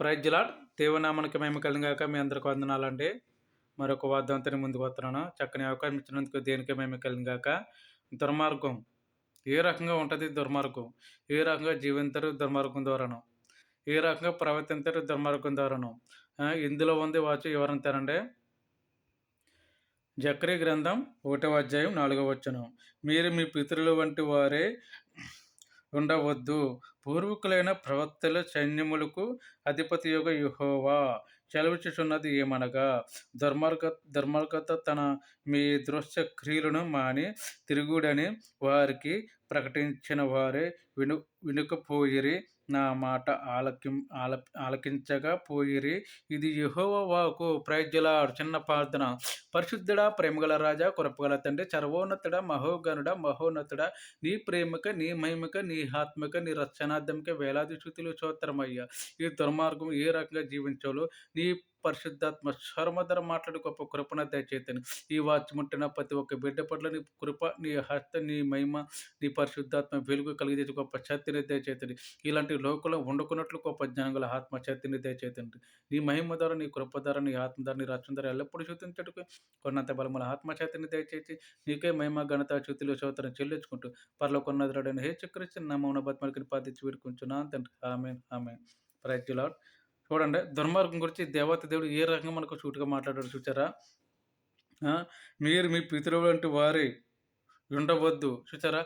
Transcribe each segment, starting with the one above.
ప్రైజ్లాడ్ దేవనామానికి మేము కలిగాక మీ అందరికి వందనాలండి. మరొక వాద్యంతో ముందుకు వస్తున్నాను. చక్కని అవకాశం ఇచ్చినందుకు దేనికి మేము కలిగాక దుర్మార్గం. ఏ రకంగా ఉంటుంది దుర్మార్గం? ఏ రకంగా జీవించరు దుర్మార్గం ద్వారాను? ఏ రకంగా ప్రవర్తించరు దుర్మార్గం ద్వారాను? ఇందులో ఉంది వాచు ఎవరంటారంటే జక్రీ గ్రంథం ఒకటవ అధ్యాయం నాలుగవ వచ్చును మీరు మీ పితరుల వంటి వారే ఉండవద్దు. పూర్వీకులైన ప్రవక్తల సైన్యములకు అధిపతి యొక్క యుహోవా. చెలవిచ్చుచున్నది ఏమనగా ధర్మార్గ ధర్మార్గత తన మీ దృశ్య క్రియలను మాని తిరుగుడని వారికి ప్రకటించిన వారే విను వినుకపోయిరి. నా మాట ఆలకి ఆల ఆలకించగా పోయిరి. ఇది యహోవాకు వాకు చిన్న ప్రార్థన. పరిశుద్ధుడా ప్రేమగల రాజా కురపగల తండ్రి సర్వోన్నతుడ మహోగనుడ మహోన్నతుడ నీ ప్రేమక నీ మహిమక నీ ఆత్మక నీ రక్షణార్థంక వేలాది శృతులు చోత్తరమయ్యా ఈ దుర్మార్గం ఏ రకంగా జీవించాలో నీ పరిశుద్ధాత్మ శర్మధర మాట్లాడి గొప్ప కృపణ దయచేతను ఈ వాచ్ ముట్టిన ప్రతి ఒక్క బిడ్డ పట్ల నీ కృప నీ హస్త నీ మహిమ నీ పరిశుద్ధాత్మ వెలుగు కలిగి గొప్ప శక్తిని దయచేతండి ఇలాంటి లోకంలో వండుకున్నట్లు గొప్ప జ్ఞానగల ఆత్మ శక్తిని దయచేతండి నీ మహిమ ధర నీ కృప ధర నీ ఆత్మ ధర నీ రక్షణ ధర ఎల్లప్పుడూ శుద్ధించటకు కొన్నంత బలముల ఆత్మ శక్తిని దయచేసి నీకే మహిమ ఘనత చుతులు చోతరం చెల్లించుకుంటూ పర్లో కొన్నదరడని హే చక్రిస్తే నా మౌన బతిమలికి పాదించి వీడుకుంటున్నా తండ్రి ఆమె ఆమె ప్రజలాడ్ చూడండి దుర్మార్గం గురించి దేవత దేవుడు ఏ రకంగా మనకు సూటిగా మాట్లాడాడు చూచారా మీరు మీ పితరులు వంటి వారి ఉండవద్దు. చూచారా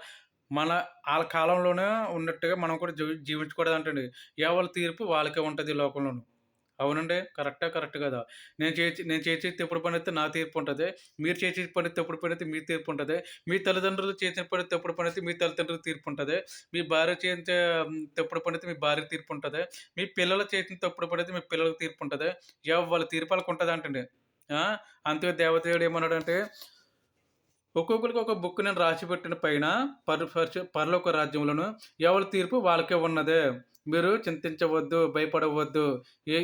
మన వాళ్ళ కాలంలోనే ఉన్నట్టుగా మనం కూడా జీవి జీవించకూడదు అంటండి ఎవరి తీర్పు వాళ్ళకే ఉంటుంది ఈ అవునండి. కరెక్టా కరెక్ట్ కదా. నేను చేసి నేను చేసే తప్పుడు పని అయితే నా తీర్పు ఉంటుంది. మీరు చేసే పని తప్పుడు పని అయితే మీ తీర్పు ఉంటుంది. మీ తల్లిదండ్రులు చేసిన పని తప్పుడు పని అయితే మీ తల్లిదండ్రుల తీర్పు ఉంటుంది. మీ భార్య చేసే తప్పుడు పని అయితే మీ భార్య తీర్పు ఉంటుంది. మీ పిల్లలు చేసిన తప్పుడు పని అయితే మీ పిల్లలకు తీర్పు ఉంటుంది. వాళ్ళ తీర్పు వాళ్ళకి ఉంటుంది అంటండి. ఆ, అంతే దేవదేవుడు ఏమన్నాడంటే ఒక్కొక్కరికి ఒక బుక్ నేను రాసి పెట్టిన పైన పర్ పర్- పరలోక రాజ్యంలోను ఎవరి తీర్పు వాళ్ళకే ఉన్నదే. మీరు చింతించవద్దు భయపడవద్దు. ఏ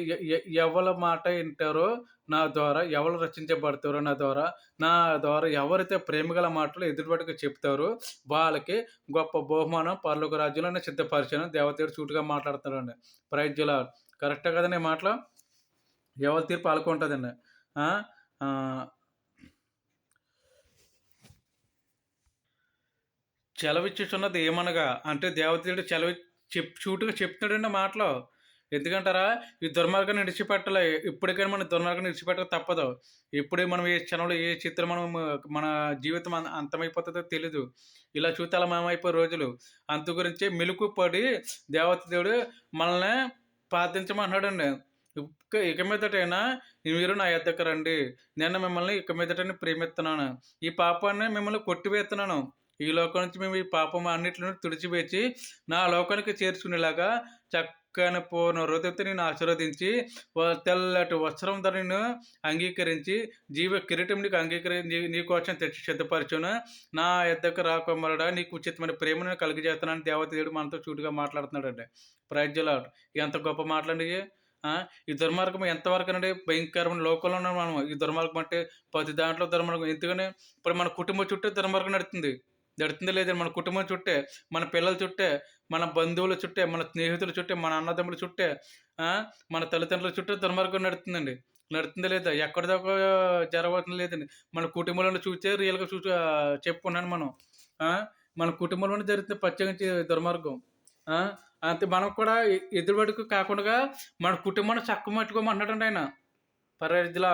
ఎవరి మాట వింటారో నా ద్వారా ఎవరు రచించబడతారో నా ద్వారా నా ద్వారా ఎవరైతే ప్రేమగల మాటలు ఎదుటిపడికి చెప్తారో వాళ్ళకి గొప్ప బహుమానం పర్లోక రాజ్యంలో సిద్ధపరిచాను దేవతడు సూటుగా మాట్లాడుతున్నాడండి ప్రైజ్యుల కరెక్టే కదండి ఈ మాటలు? ఎవరి తీర్పు పాల్గొంటుందండి చెలవిచ్చుచున్నది ఏమనగా అంటే దేవతీయుడు చెలవి చెప్ చూటుగా చెప్తున్నాడండి మాటలో ఎందుకంటారా? ఈ దుర్మార్గాన్ని విడిచిపెట్టలే ఇప్పటికైనా మనం దుర్మార్గాన్ని విడిచిపెట్టక తప్పదు. ఇప్పుడే మనం ఏ క్షణంలో ఏ చిత్రం మనం మన జీవితం అంతమైపోతుందో తెలీదు. ఇలా చూస్తే అలా మేమైపోయే రోజులు. అందు గురించి మెలుకు పడి దేవత దేవుడు మనల్ని ప్రార్థించమంటున్నాడండి. ఇక ఇక మీదటైనా మీరు నా ఎద్దకు రండి. నేను మిమ్మల్ని ఇక మీదటని ప్రేమిస్తున్నాను. ఈ పాపాన్ని మిమ్మల్ని కొట్టివేస్తున్నాను. ఈ లోకం నుంచి మేము ఈ పాపం అన్నిటిని తుడిచివేచి నా లోకానికి చేర్చుకునేలాగా చక్కని పూర్ణ హృదయతో నేను ఆశీర్వదించి తెల్లటి వస్త్రం ధరను అంగీకరించి జీవ కిరీటం నీకు అంగీకరించి నీ కోసం తెచ్చి సిద్ధపరచును. నా ఎద్దకు రాకుమారుడా నీకు ఉచితమైన ప్రేమను కలిగజేస్తానని దేవత దేవుడు మనతో చూటుగా మాట్లాడుతున్నాడండి. ప్రజలాడు ఎంత గొప్ప మాట్లాడి ఈ దుర్మార్గం ఎంతవరకు అంటే భయంకరమైన లోకంలో ఉన్నాం మనం. ఈ దుర్మార్గం అంటే ప్రతి దాంట్లో దుర్మార్గం. ఎందుకని? ఇప్పుడు మన కుటుంబం చుట్టూ దుర్మార్గం నడుతుంది. జరుగుతుందో లేదని మన కుటుంబం చుట్టే మన పిల్లల చుట్టే మన బంధువుల చుట్టే మన స్నేహితుల చుట్టే మన అన్నదమ్ముల చుట్టే మన తల్లిదండ్రుల చుట్టూ దుర్మార్గం నడుతుందండి. నడుతుందో లేదా ఎక్కడి దాకా జరగబోతుంది లేదండి మన కుటుంబంలో చూస్తే రియల్గా చూ చెప్పుకున్నాను మనం. మన కుటుంబంలోనే జరుగుతుంది ప్రత్యేకించి దుర్మార్గం. అంతే మనం కూడా ఎదురుబడికి కాకుండా మన కుటుంబాన్ని చక్కమట్టుకోమంటున్నాడండి ఆయన. పర్యాదిలా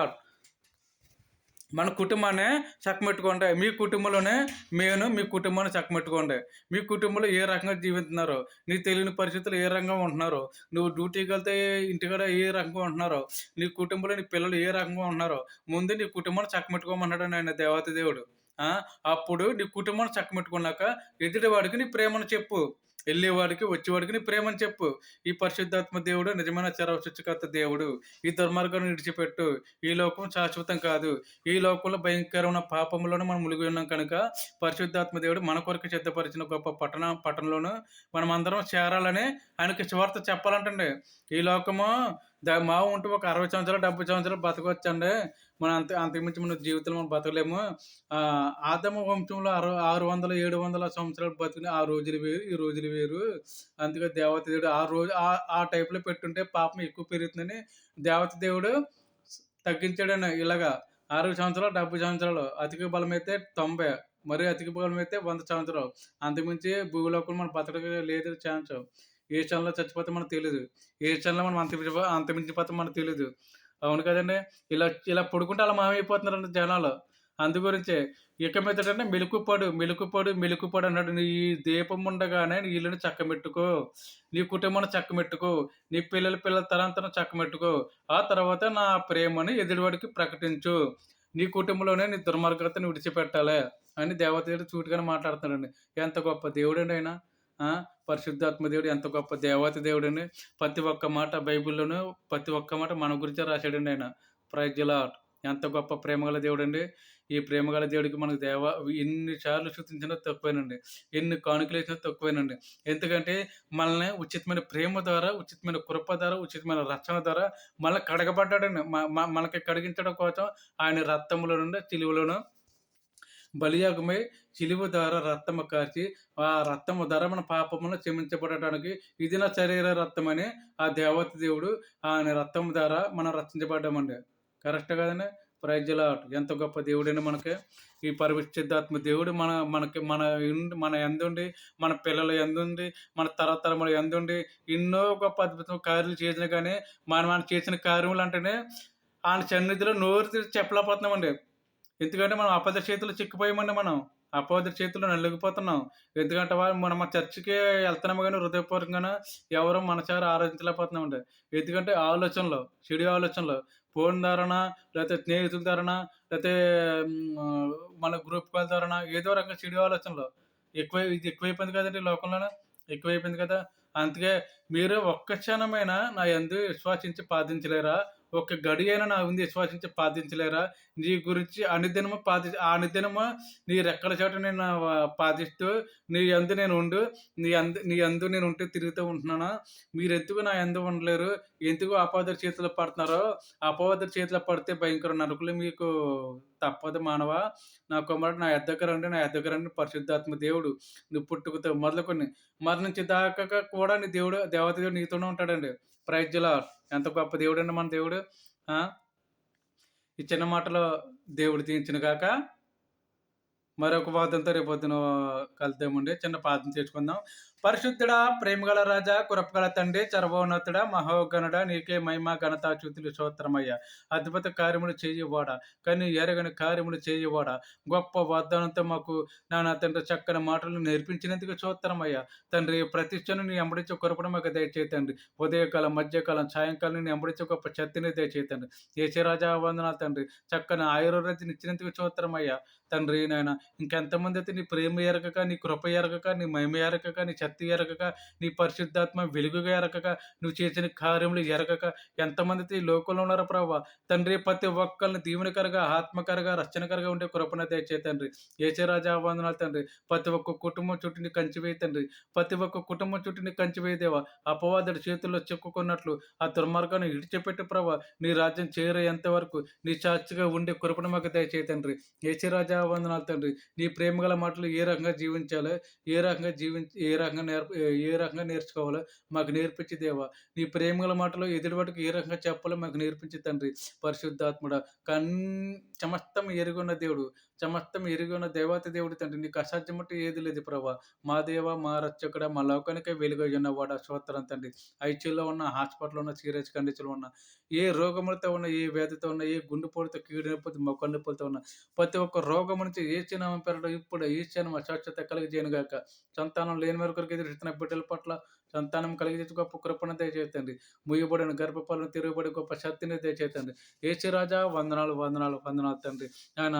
మన కుటుంబాన్ని చక్కమెట్టుకోండి. మీ కుటుంబంలోనే నేను మీ కుటుంబాన్ని చక్కమెట్టుకోండి. మీ కుటుంబంలో ఏ రకంగా జీవిస్తున్నారు నీ తెలియని పరిస్థితులు ఏ రకంగా ఉంటున్నారు నువ్వు డ్యూటీకి వెళ్తే ఇంటికాడ ఏ రకంగా ఉంటున్నారో నీ కుటుంబంలో నీ పిల్లలు ఏ రకంగా ఉంటున్నారు ముందు నీ కుటుంబాన్ని చక్కమెట్టుకోమన్నాడు ఆయన దేవత దేవుడు. అప్పుడు నీ కుటుంబాన్ని చక్కమెట్టుకున్నాక ఎదుటివాడికి నీ ప్రేమను చెప్పు. వెళ్ళేవాడికి వచ్చేవాడికి నీ ప్రేమని చెప్పు. ఈ పరిశుద్ధాత్మ దేవుడు నిజమైన చరవ దేవుడు. ఈ దుర్మార్గాన్ని విడిచిపెట్టు. ఈ లోకం శాశ్వతం కాదు. ఈ లోకంలో భయంకరమైన పాపంలోనే మనం మునిగి ఉన్నాం కనుక పరిశుద్ధాత్మ దేవుడు మన కొరకు సిద్ధపరిచిన గొప్ప పట్టణ పట్టణంలోను మనం అందరం చేరాలని ఆయనకి స్వార్థ చెప్పాలంటండి. ఈ లోకము దా మా ఉంటే ఒక అరవై సంవత్సరాలు డెబ్బై సంవత్సరాలు బతకొచ్చండి. మనం అంత అంతకుమించి మన జీవితంలో మనం బతకలేము. ఆదమ వంశంలో ఆరు ఆరు వందల ఏడు వందల సంవత్సరాలు బతికిన ఆ రోజులు వేరు ఈ రోజులు వేరు. అందుకే దేవత దేవుడు ఆ రోజు ఆ ఆ టైప్లో పెట్టుంటే పాపం ఎక్కువ పెరుగుతుందని దేవత దేవుడు తగ్గించాడని ఇలాగా అరవై సంవత్సరాలు డెబ్బై సంవత్సరాలు అతిక బలం అయితే తొంభై మరియు అతిక బలం అయితే వంద సంవత్సరాలు. అంతకుమించి భూలోకంలో మనం బతకడానికి లేదు ఛాన్స్ ఏ క్షణంలో చచ్చిపోతే మనకు తెలియదు ఏ క్షణంలో మనం అంతమించి అంతమించిపోతే మనకు తెలియదు అవును కదండి. ఇలా ఇలా పడుకుంటే అలా మామైపోతున్నారు జనాలు. అందు గురించే. ఇక మీదటంటే మెలుకుపడు మెలుకుపడు మెలుకుపడు అన్నాడు. నీ దీపం ఉండగానే నీ ఇల్లుని చక్కమెట్టుకో నీ కుటుంబాన్ని చక్కమెట్టుకో నీ పిల్లల పిల్లల తరంతరం చక్కమెట్టుకో ఆ తర్వాత నా ప్రేమని ఎదుటివాడికి ప్రకటించు. నీ కుటుంబంలోనే నీ దుర్మార్గతను విడిచిపెట్టాలి అని దేవతడు చూటుగానే మాట్లాడుతున్నాడండి. ఎంత గొప్ప దేవుడండి ఆయన. పరిశుద్ధాత్మ దేవుడు ఎంత గొప్ప దేవత దేవుడు అని ప్రతి ఒక్క మాట బైబిల్లోనూ ప్రతి ఒక్క మాట మన గురించే రాశాడండి ఆయన. ప్రజల ఎంత గొప్ప ప్రేమగల దేవుడు అండి ఈ ప్రేమగల దేవుడికి మనకు దేవ ఎన్నిసార్లు శృతించినా తక్కువేనండి. ఎన్ని కానుకలు వేసినా తక్కువేనండి. ఎందుకంటే మనల్ని ఉచితమైన ప్రేమ ద్వారా ఉచితమైన కృప ద్వారా ఉచితమైన రక్షణ ద్వారా మనల్ని కడగబడ్డాడండి. మ- మ- మనకి కడిగించడం కోసం ఆయన రక్తంలో నుండి తెలుగులోనూ బలియాగమై చిలువ ద్వారా రక్తము కార్చి ఆ రక్తము ద్వారా మన పాపమును క్షమించబడటానికి ఇది నా శరీర రక్తమని అని ఆ దేవత దేవుడు ఆయన రక్తము ద్వారా మనం రక్షించబడ్డామండి. కరెక్ట్ కదండి? ప్రజల ఎంత గొప్ప దేవుడని మనకి. ఈ పరిశుద్ధాత్మ దేవుడు మన మనకి మన ఇన్- మన ఎందుండి మన పిల్లల ఎందుండి మన తరతరముల ఎందుండి ఎన్నో గొప్ప అద్భుతం కార్యాలు చేసిన కానీ మనం మనం చేసిన కార్యములు అంటేనే ఆయన సన్నిధిలో నోరు చెప్పలేకపోతున్నామండి. ఎందుకంటే మనం అపద చేతులు చిక్కిపోయామండి మనం. అపద చేతులు నలిగిపోతున్నాం. ఎందుకంటే వాళ్ళు మనం మా చర్చికి వెళ్తున్నాము కానీ హృదయపూర్వకంగా ఎవరు మనసారి ఆలోచించలేకపోతున్నామండి ఎందుకంటే ఆలోచనలు చెడు ఆలోచనలు ఫోన్ ధారణ లేకపోతే స్నేహితుల ధారణ లేకపోతే మన గ్రూప్ కాల్ ధారణ ఏదో రకంగా చెడు ఆలోచనలు. ఎక్కువ ఇది ఎక్కువైపోయింది కదండి లోకంలోనే. ఎక్కువైపోయింది కదా. అందుకే మీరు ఒక్క క్షణమైనా నా ఎందు విశ్వాసించి పాటించలేరా ఒక గడి అయినా నా ఉంది విశ్వాసించి పాటించలేరా? నీ గురించి అనుదినము పాటి ఆ అనుదినము నీ రెక్కల చోట నేను పాదిస్తూ నీ అందు నేను ఉండు నీ అందు నీ అందు నేను ఉంటే తిరుగుతూ ఉంటున్నాను? మీరు ఎందుకు నా ఎందు ఉండలేరు? ఎందుకు అపవాద చేతిలో పడుతున్నారో? అపవాద చేతిలో పడితే భయంకర నరకులు మీకు తప్పదు మానవ. నా కుమారుడు నా ఎద్దకు రండి నా ఎద్దకు రండి పరిశుద్ధాత్మ దేవుడు. నువ్వు పుట్టుకతో మొదలుకొని మరణించి దాకా కూడా నీ దేవుడు దేవత దేవుడు నీతోనే ఉంటాడండి. ప్రైజ్లా ఎంత గొప్ప దేవుడు అండి మన దేవుడు. ఈ చిన్న మాటలో దేవుడు తీయించిన కాక మరొక వాదంతో రేపొద్దున కలుద్దామండి. చిన్న పాదం తెచ్చుకుందాం పరిశుద్ధుడా ప్రేమగల రాజా కురపగల తండ్రి చర్వోన్నతుడ మహోగణుడ నీకే మహిమ ఘనత చ్యుతులు స్తోత్రమయ్యా. అద్భుత కార్యములు చేయవాడ కానీ ఎరగని కార్యములు చేయవాడ. గొప్ప వాగ్దానంతో మాకు నాన్న తండ్రి చక్కని మాటలు నేర్పించినందుకు స్తోత్రమయ్యా. తండ్రి ప్రతిష్టను నీ అంబడించే కొరపడం మాకు దయచేతండి ఉదయకాలం మధ్యకాలం సాయంకాలం నీ అంబడించే గొప్ప శక్తిని దయచేతండి ఏసరాజా వందనాలు తండ్రి చక్కని ఆయుర్వేదం ఇచ్చినందుకు స్తోత్రమయ్యా. తండ్రి నాయన ఇంకెంతమంది అయితే నీ ప్రేమ ఎరగక నీ కృప ఎరగక నీ మహిమ ఎరగక నీ శక్తి ఎరగక నీ పరిశుద్ధాత్మ వెలుగుగా ఎరగక నువ్వు చేసిన కార్యములు ఎరగక ఎంతమంది లోకంలో ఉన్నారో ప్రభావ తండ్రి ప్రతి ఒక్కరిని దీవెనకరగా ఆత్మకరగా రక్షణకరగా ఉండే కృపణ దయచే తండ్రి. ఏచరాజా వందనాలు తండ్రి. ప్రతి ఒక్క కుటుంబం చుట్టూని నీ తండ్రి. ప్రతి ఒక్క కుటుంబం చుట్టూని కంచివేయదేవా కంచి అపవాదుడి చేతుల్లో చిక్కుకున్నట్లు ఆ దుర్మార్గాన్ని ఇడిచిపెట్టి ప్రభా. నీ రాజ్యం చేరేంత వరకు నీ చాచిగా ఉండే కృపణ మాకు దయచేయి తండ్రి. ఏచరాజా వందనాలు తండ్రి. నీ ప్రేమగల మాటలు ఏ రకంగా జీవించాలో ఏ రకంగా జీవించి ఏ రకంగా నేర్ప ఏ రకంగా నేర్చుకోవాలో మాకు నేర్పించి దేవా. నీ ప్రేమగల మాటలు ఎదుటివాటికి ఏ రకంగా చెప్పాలో మాకు నేర్పించి తండ్రి. పరిశుద్ధాత్ముడ కన్ సమస్తం ఎరుగున్న దేవుడు సమస్తం ఎరుగున్న దేవత దేవుడు తండ్రి. నీకు అసాధ్యమట్టు ఏది లేదు ప్రభా. మా దేవ మా రక్షకుడ మా లోకానికే వెలుగై ఉన్నవాడ స్తోత్రం తండ్రి. ఐసీయూలో ఉన్న హాస్పిటల్లో ఉన్న సీరియస్ కండిషన్లో ఉన్న ఏ రోగములతో ఉన్న ఏ వ్యాధితో ఉన్న ఏ గుండెపోటుతో కీడు నొప్పితో మొక్కల నొప్పులతో ఉన్న ప్రతి ఒక్క రోగం నుంచి ఏ చిన్న పెరడు ఇప్పుడు. ఈ చిన్న స్వచ్ఛత కలిగజేయను గాక. సంతానం లేని వరకు ఎదురుస్తున్న బిడ్డల పట్ల సంతానం కలిగించి గొప్ప కృపణ దయచేతండి ముయ్యబడిన గర్భపాలను తిరుగుబడి గొప్ప శక్తిని దయచేతండి ఏసీ రాజా వందనాలు వందనాలు వందనాలు తండ్రి. ఆయన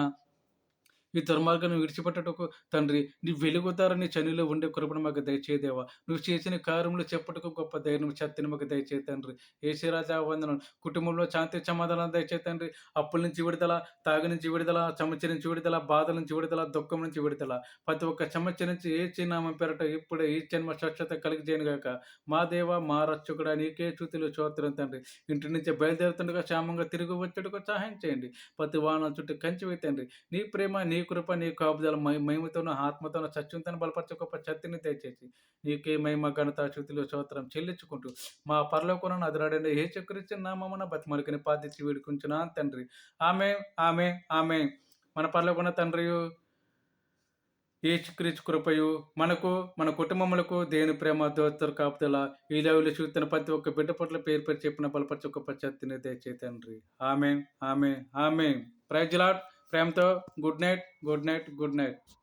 ఈ దుర్మార్గాన్ని విడిచిపెట్టటకు తండ్రి నీ వెలుగుతారు నీ చనిలో ఉండే కృపను మాకు దయచేదేవా నువ్వు చేసిన కార్యములు చెప్పుటకు గొప్ప ధైర్యం శక్తిని మాకు దయచే తండ్రి. ఏసీరాజా వందనం. కుటుంబంలో శాంతి సమాధానం దయచే తండ్రి. అప్పుల నుంచి విడుదల తాగు నుంచి విడుదల సమస్య నుంచి విడుదల బాధల నుంచి విడుదల దుఃఖం నుంచి విడుదల. ప్రతి ఒక్క సమస్య నుంచి ఏ చిన్నామం పేరట ఇప్పుడే ఈ జన్మ స్వచ్ఛత కలిగి గాక. మా దేవ మా రక్షకుడా నీకే చూతులు చోత్రం తండ్రి. ఇంటి నుంచి బయలుదేరుతుండగా క్షేమంగా తిరిగి వచ్చేటకు సహాయం చేయండి. ప్రతి వాహనం చుట్టూ కంచి తండ్రి. నీ ప్రేమ నీ కృప నీ కాపుదల మై మహిమతోనూ ఆత్మతోనూ సత్యంతో బలపరచ గొప్ప శక్తిని తెచ్చేసి నీకే మహిమ ఘనత శృతిలో చోత్రం చెల్లించుకుంటూ మా పరలోకొన అదిరాడండి ఏ చక్రిచ్చిన నామమున బతిమలికని పాదించి వేడుకుంటున్నా తండ్రి. ఆమె ఆమె ఆమె మన పరలోకొన తండ్రి ఏ కృపయు మనకు మన కుటుంబములకు దేని ప్రేమ దోత్తర కాపుదల ఈ దేవులు చూస్తున్న ప్రతి ఒక్క బిడ్డ పట్ల పేరు పేరు చెప్పిన బలపరచు గొప్ప శక్తిని దయచే తండ్రి. ఆమె ఆమె ఆమె ప్రైజ్ प्रेम तो good night good night good night